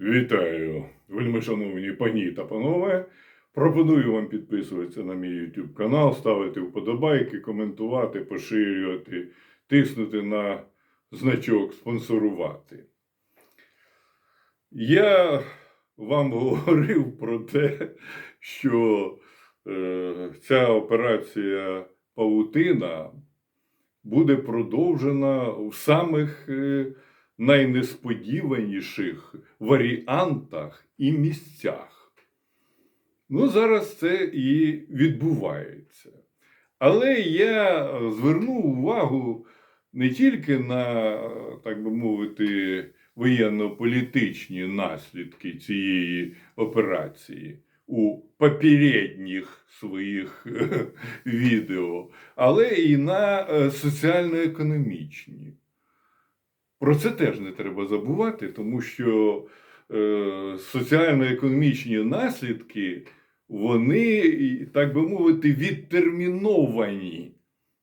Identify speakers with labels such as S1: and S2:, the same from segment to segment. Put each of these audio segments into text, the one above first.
S1: Вітаю, вельми шановні пані та панове. Пропоную вам підписуватися на мій YouTube канал, ставити вподобайки, коментувати, поширювати, тиснути на значок спонсорувати. Я вам говорив про те, що е, ця операція Павутина буде продовжена в самих е, найнесподіваніших варіантах і місцях. Ну, зараз це і відбувається. Але я звернув увагу не тільки на, так би мовити, воєнно-політичні наслідки цієї операції у попередніх своїх відео, але і на е, соціально-економічні. Про це теж не треба забувати, тому що е, соціально-економічні наслідки, вони, так би мовити, відтерміновані.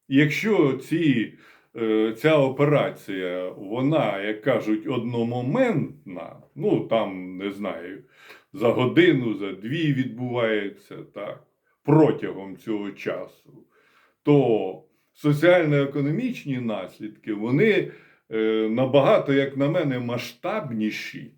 S1: Якщо ці, е, ця операція, вона, як кажуть, одномоментна, ну там не знаю, за годину, за дві відбувається так, протягом цього часу, то соціально-економічні наслідки, вони набагато, як на мене, масштабніші,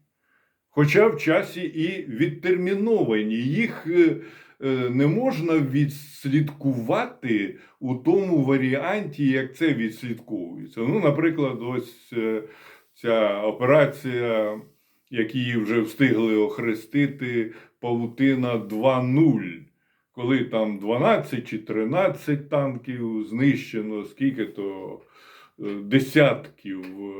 S1: хоча в часі і відтерміновані. Їх е, е, не можна відслідкувати у тому варіанті, як це відслідковується. Ну, наприклад, ось е, ця операція, як її вже встигли охрестити, Павутина 2.0. Коли там 12 чи 13 танків знищено, скільки то е, десятків е,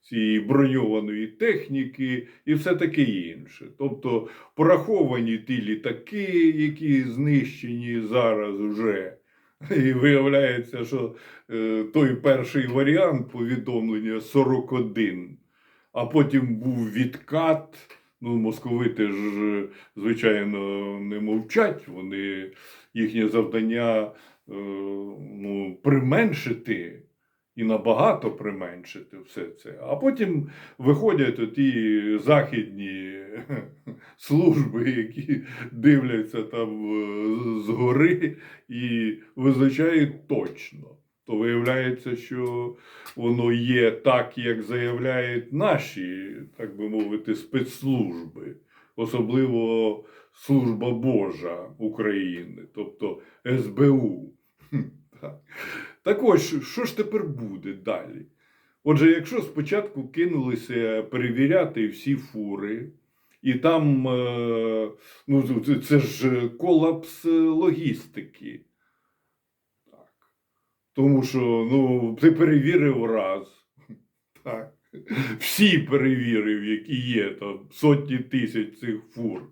S1: цієї броньованої техніки і все таке інше. Тобто пораховані ті літаки, які знищені зараз вже. І виявляється, що е, той перший варіант повідомлення 41, а потім був відкат. Ну, московити ж, звичайно, не мовчать. Вони їхнє завдання е, ну, применшити і набагато применшити все це. А потім виходять оті західні служби, які дивляться там е, згори і визначають точно. То виявляється, що воно є так, як заявляють наші, так би мовити, спецслужби, особливо Служба Божа України, тобто СБУ. Так. ось, що ж тепер буде далі? Отже, якщо спочатку кинулися перевіряти всі фури, і там е, ну, це- ж колапс логістики. Так. Тому що ну, ти перевірив раз. Так. Всі перевірив, які є там сотні тисяч цих фур.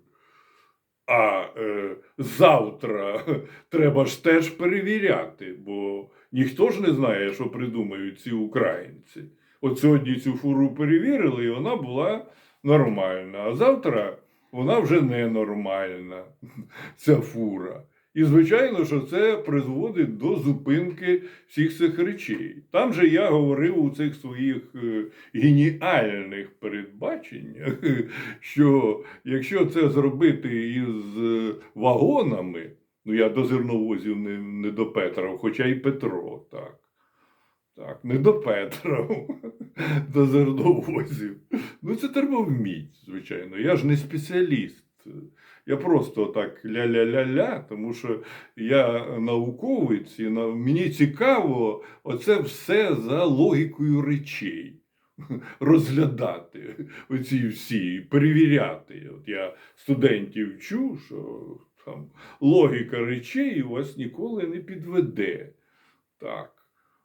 S1: А е, завтра треба ж теж перевіряти, бо ніхто ж не знає, що придумають ці українці. От сьогодні цю фуру перевірили, і вона була нормальна. А завтра вона вже ненормальна, ця фура. І звичайно, що це призводить до зупинки всіх цих речей. Там же я говорив у цих своїх е, геніальних передбаченнях, що якщо це зробити із е, вагонами, ну я до зерновозів не, не допетрав, хоча й Петро, так. Так, не до Петра, до зерновозів. Ну, це треба вміти, звичайно. Я ж не спеціаліст. Я просто так ля-ля-ля-ля, тому що я науковець, і мені цікаво оце все за логікою речей. Розглядати оці всі, перевіряти. От я студентів вчу, що там логіка речей вас ніколи не підведе. Так.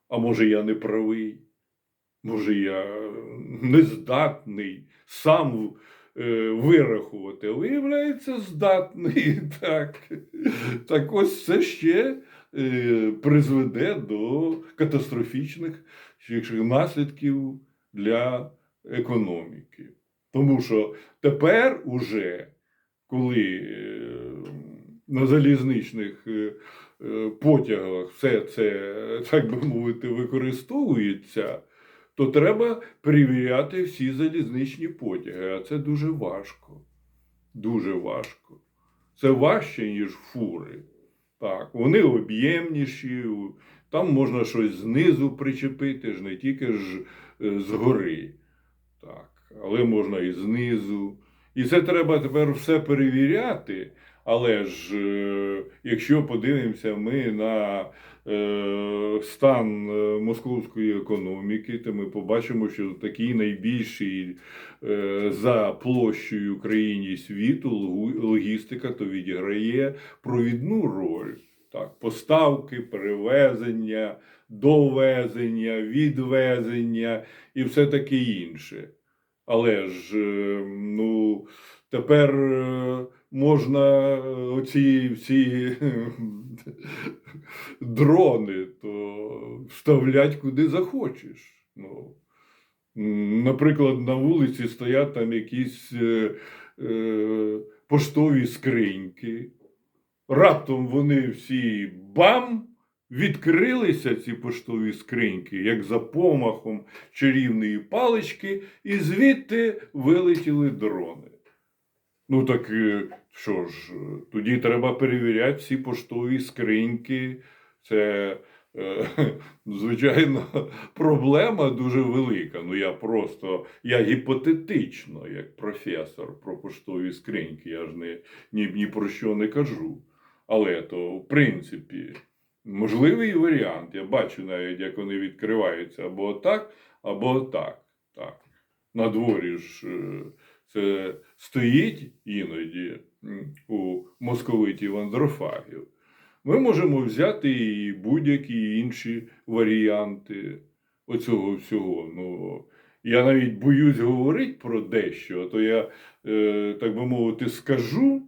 S1: А може я не правий? Може, я нездатний сам е, вирахувати, виявляється, здатний. Так, так ось це ще е, призведе до катастрофічних наслідків для економіки. Тому що тепер уже, коли е, на залізничних потягах все це, так би мовити, використовується, то треба перевіряти всі залізничні потяги. А це дуже важко. Дуже важко. Це важче, ніж фури. Так, вони об'ємніші, там можна щось знизу причепити, ж не тільки ж е, згори. Так, але можна і знизу. І це треба тепер все перевіряти. Але ж, е, якщо подивимося ми на стан е, московської економіки, то ми побачимо, що такий найбільший е, за площею країні світу логістика то відіграє провідну роль. Так, поставки, перевезення, довезення, відвезення і все таке інше. Але ж е, ну, тепер е, можна е, оці всі дрони то вставлять куди захочеш. Ну, наприклад, на вулиці стоять там якісь е, е, поштові скриньки. Раптом вони всі бам! Відкрилися ці поштові скриньки, як за помахом чарівної палички, і звідти вилетіли дрони. Ну так е, що ж, е, тоді треба перевіряти всі поштові скриньки. Це, е, звичайно, проблема дуже велика. Ну я просто, я гіпотетично, як професор про поштові скриньки, я ж не, ні, ні про що не кажу. Але то, в принципі, можливий варіант. Я бачу навіть, як вони відкриваються або отак, або отак. Так. На дворі ж це стоїть іноді у московитів андрофагів. Ми можемо взяти і будь-які інші варіанти оцього всього. Ну, я навіть боюсь говорити про дещо, а то я, е, так би мовити, скажу,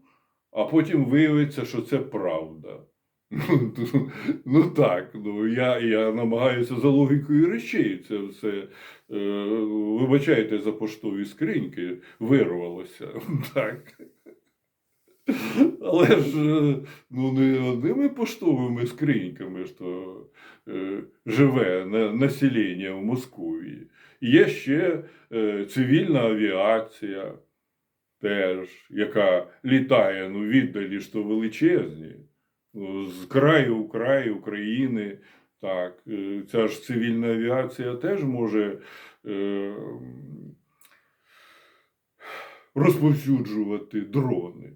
S1: а потім виявиться, що це правда. Ну, так, ну я, я намагаюся за логікою речей. Це все, е, вибачайте за поштові скриньки, вирвалося. Так. Але ж е, ну, не одними поштовими скриньками ж то е, живе на, населення в Московії. Є ще е, цивільна авіація, теж, яка літає, ну, віддалі то величезні. З краю в край України. Так, е, ця ж цивільна авіація теж може е, розповсюджувати дрони.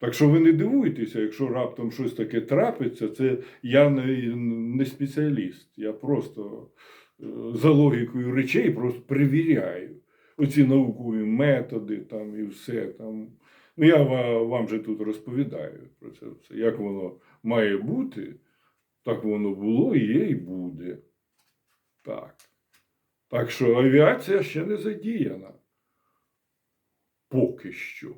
S1: Так що ви не дивуйтеся, якщо раптом щось таке трапиться, це я не, не спеціаліст. Я просто е, за логікою речей просто перевіряю оці наукові методи там і все там. Ну, я вам же тут розповідаю про це все. Як воно має бути, так воно було, є і буде. Так. Так що авіація ще не задіяна. Поки що.